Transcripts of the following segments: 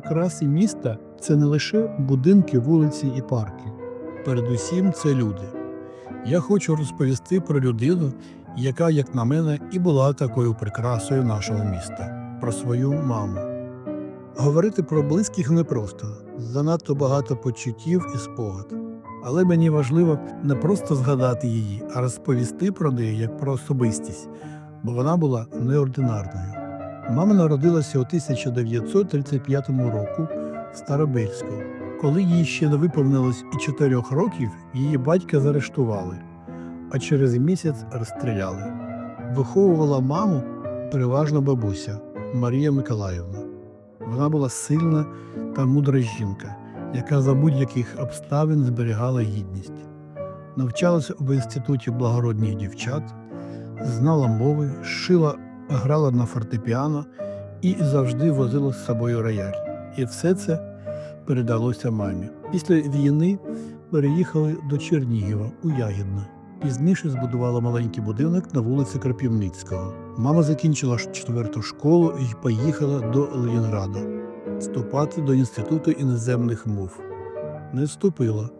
прикраси міста це не лише будинки, вулиці і парки. Передусім, це люди. Я хочу розповісти про людину, яка, як на мене, і була такою прикрасою нашого міста, про свою маму. Говорити про близьких непросто, занадто багато почуттів і спогад. Але мені важливо не просто згадати її, а розповісти про неї як про особистість, бо вона була неординарною. Мама народилася у 1935 року в Старобельську. Коли їй ще не виповнилось і чотирьох років, її батька заарештували, а через місяць розстріляли. Виховувала маму переважно бабуся Марія Миколаївна. Вона була сильна та мудра жінка, яка за будь-яких обставин зберігала гідність. Навчалася в інституті благородних дівчат, знала мови, шила, грала на фортепіано і завжди возила з собою рояль. І все це передалося мамі. Після війни переїхали до Чернігова у Ягідне. Пізніше збудувала маленький будинок на вулиці Крапівницького. Мама закінчила четверту школу і поїхала до Ленінграда вступати до Інституту іноземних мов. Не вступила,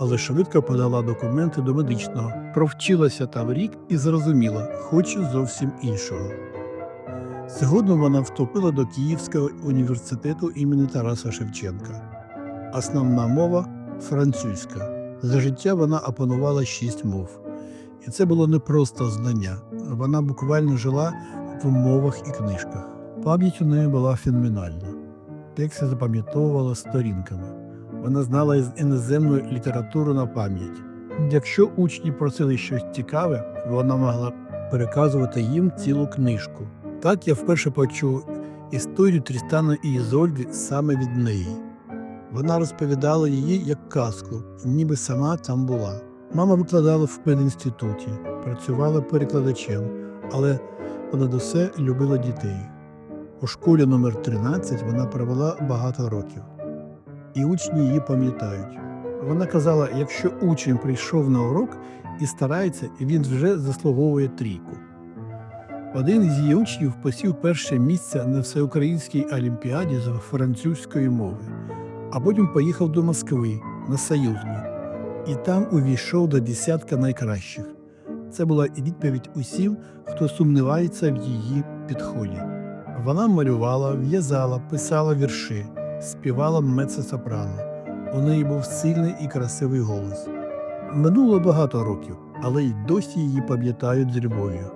але швидко подала документи до медичного. Провчилася там рік і зрозуміла, хоче зовсім іншого. Згодом вона вступила до Київського університету імені Тараса Шевченка. Основна мова французька. За життя вона опанувала шість мов. І це було не просто знання. Вона буквально жила в мовах і книжках. Пам'ять у неї була феноменальна. Тексти запам'ятовувала сторінками. Вона знала іноземну літературу на пам'ять. Якщо учні просили щось цікаве, вона могла переказувати їм цілу книжку. Так я вперше почув історію Трістана і Ізольди саме від неї. Вона розповідала її як казку, ніби сама там була. Мама викладала в пединституті, працювала перекладачем, але понад усе любила дітей. У школі номер 13 вона провела багато років, і учні її пам'ятають. Вона казала, якщо учень прийшов на урок і старається, він вже заслуговує трійку. Один із її учнів посів перше місце на всеукраїнській олімпіаді з французької мови, а потім поїхав до Москви на Союзну і там увійшов до десятка найкращих. Це була відповідь усім, хто сумнівається в її підході. Вона малювала, в'язала, писала вірші, співала мецо-сопрано. У неї був сильний і красивий голос. Минуло багато років, але й досі її пам'ятають з tard.